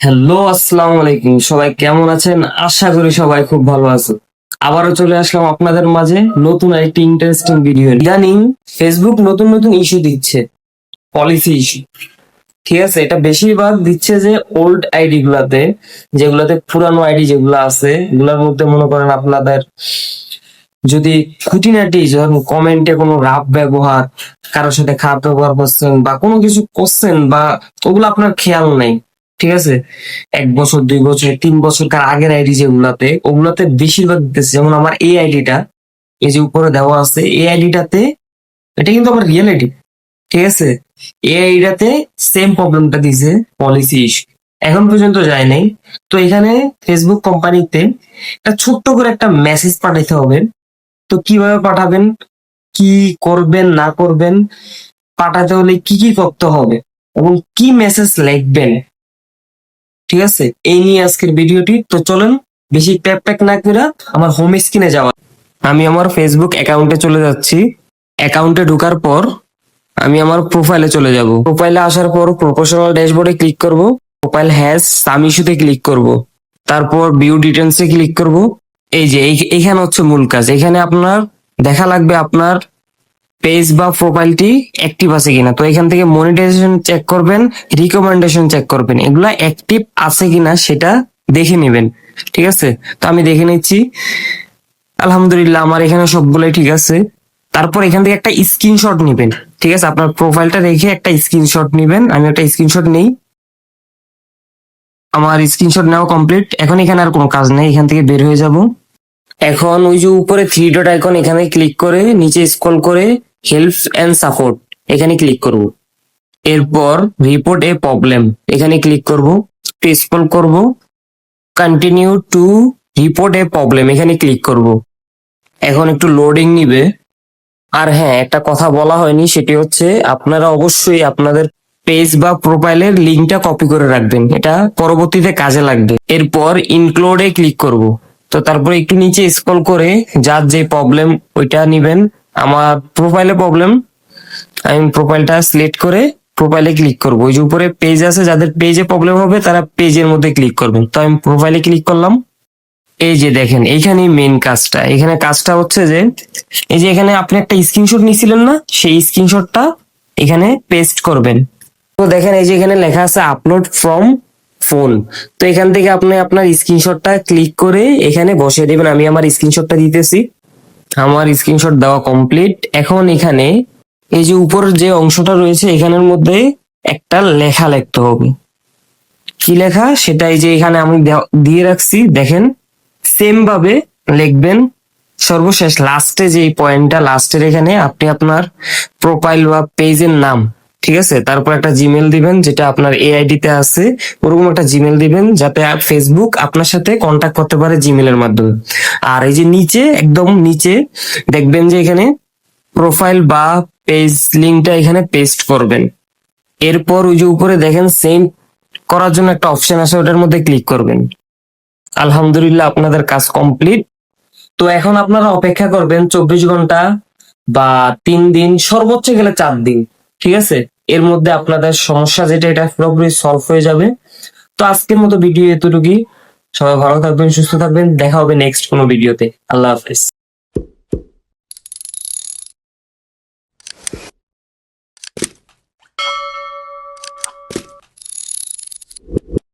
Hello, আসসালামু আলাইকুম। সবাই কেমন আছেন? আশা করি সবাই খুব ভালো আছেন। আবারও চলে আসলাম আপনাদের মাঝে নতুন একটি ইন্টারেস্টিং ভিডিও ইদানিং ফেসবুক নতুন নতুন ইস্যু দিচ্ছে পলিসি ইস্যু ঠিক আছে, এটা বেশিরভাগ দিচ্ছে যে ওল্ড আইডি গুলাতে, যেগুলাতে পুরানো আইডি যেগুলো আছে, এগুলোর মধ্যে মনে করেন আপনাদের যদি খুঁটিনাটি যখন কমেন্টে কোনো রাফ ব্যবহার, কারোর সাথে খারাপ ব্যবহার করছেন বা কোনো কিছু করছেন বা ওগুলো আপনার খেয়াল নাই ঠিক আছে? এক বছর, দুই বছর, তিন বছরকার আগের আইডি যেগুলাতে ওগুলাতে বেশিরভাগ দিতেছে। যেমন আমার এই আইডিটা এই যে উপরে দেওয়া আছে, এই আইডিটাতে এটা কিন্তু আমার রিয়েল আইডি ঠিক আছে? এই আইডিটাতে সেম প্রবলেমটা দিছে পলিসি ইস্যু এখন পর্যন্ত যায় নাই। তো এখানে ফেসবুক কোম্পানিতে একটা ছোট্ট করে একটা মেসেজ পাঠাইতে হবে। তো কীভাবে পাঠাবেন? কি করবেন, না করবেন? পাঠাতে হলে কি কি করতে হবে? এবং কি মেসেজ লিখবেন ঠিক আছে? এই নিয়ে আজকের ভিডিওটি। তো চলেন, বেশি প্যাক প্যাক না করে আমার হোম স্ক্রিনে যাওয়া। আমি আমার ফেসবুক অ্যাকাউন্টে চলে যাচ্ছি। অ্যাকাউন্টে ঢোকার পর আমি আমার প্রোফাইলে চলে যাব। প্রোফাইলে আসার পর প্রফেশনাল ড্যাশবোর্ডে ক্লিক করব। প্রোফাইল হ্যাজ সাম ইস্যুতে ক্লিক করব। তারপর ভিউ ডিটেলসে ক্লিক করব। এই যে, এই- এইখানে হচ্ছে মূল কাজ। এখানে আপনার দেখা লাগবে আপনার পেজ বা প্রোফাইলটি অ্যাক্টিভ আছে কিনা? তো এখান থেকে মনিটাইজেশন চেক করবেন রিকমেন্ডেশন চেক করবেন। এগুলা অ্যাক্টিভ আছে কিনা সেটা দেখে নেবেন। ঠিক আছে? তো আমি দেখে নিচ্ছি। আলহামদুলিল্লাহ, আমার এখানে সবগুলোই ঠিক আছে। তারপর এখান থেকে একটা স্ক্রিনশট নেবেন। ঠিক আছে? আপনার প্রোফাইলটা রেখে একটা স্ক্রিনশট নেবেন। আমি একটা স্ক্রিনশট নেই। আমার স্ক্রিনশট নেওয়া কমপ্লিট এখন এখানে আর কোনো কাজ নেই। এখান থেকে বের হয়ে যাব। এখন ওই যে উপরে থ্রি ডট আইকন এখানে ক্লিক করে, নিচে স্ক্রল করে হেল্প এন্ড সাপোর্ট এখানে ক্লিক করব। এরপর রিপোর্ট এ প্রবলেম এখানে ক্লিক করব স্ক্রল করব continue to report a problem এখানে ক্লিক করব। এখন একটু লোডিং নিবে। আর হ্যাঁ একটা কথা বলা হয়নি, সেটি হচ্ছে আপনারা অবশ্যই আপনাদের পেজ বা প্রোফাইলের লিঙ্কটা কপি করে রাখবেন, এটা পরবর্তীতে কাজে লাগবে। এরপর ইনক্লুডে ক্লিক করব। তো তারপরে একটু নিচে স্ক্রল করে, যার যে প্রবলেম ওইটা নিবেন। আমার প্রোফাইলে প্রবলেম আমি প্রোফাইলটা সিলেক্ট করে প্রোফাইলে ক্লিক করব। ওই যে উপরে পেজ আছে, যাদের পেজে প্রবলেম হবে, তারা পেজের মধ্যে ক্লিক করবেন। তো আমি প্রোফাইলে ক্লিক করলাম। এই যে দেখেন এইখানে মেন কাজটা। এখানে কাজটা হচ্ছে যে, এই যে এখানে আপনি একটা স্ক্রিনশট নিছিলেন না, সেই স্ক্রিনশটটা এখানে পেস্ট করবেন। তো দেখেন, এই যে এখানে লেখা আছে আপলোড ফ্রম ফোন তো এখান থেকে আপনি আপনার স্ক্রিনশটটা ক্লিক করে এখানে বসিয়ে দেবেন। আমি আমার স্ক্রিনশটটা দিতেছি। আমার স্ক্রিনশট দেওয়া কমপ্লিট এখন এখানে এই যে উপর যে অংশটা রয়েছে, এখানের মধ্যে একটা লেখা লিখতে হবে। কি লেখা? সেটাই যে এখানে আমি দিয়ে রাখছি। দেখেন সেম ভাবে লিখবেন। সর্বশেষ লাস্টে যে পয়েন্টটা লাস্টের এখানে আপনি আপনার প্রোফাইল বা পেজের নাম ঠিক আছে? তারপর একটা জিমেল দিবেন, যেটা আপনার এআইডি তে আছে। ওরকম একটা জিমেল দিবেন, যাতে ফেসবুক আপনার সাথে কন্ট্যাক্ট করতে পারে জিমেলের মাধ্যমে। আর এই যে নিচে, একদম নিচে, দেখবেন যে এখানে প্রোফাইল বা পেজ লিঙ্কটা এখানে পেস্ট করবেন। এরপর ওই যে উপরে দেখেন সেম করার জন্য একটা অপশন আছে, ওটার মধ্যে ক্লিক করবেন। আলহামদুলিল্লাহ আপনাদের কাজ কমপ্লিট তো এখন আপনারা অপেক্ষা করবেন চব্বিশ ঘণ্টা বা তিন দিন, সর্বোচ্চ গেলে চার দিন। ঠিক আছে? এর মধ্যে আপনাদের সমস্যা যেটা, এটা পুরোপুরি সলভ হয়ে যাবে। তো আজকের মতো ভিডিও এতটুকুই। সবাই ভালো থাকবেন, সুস্থ থাকবেন। দেখা হবে নেক্সট কোনো ভিডিওতে আল্লাহ হাফেজ।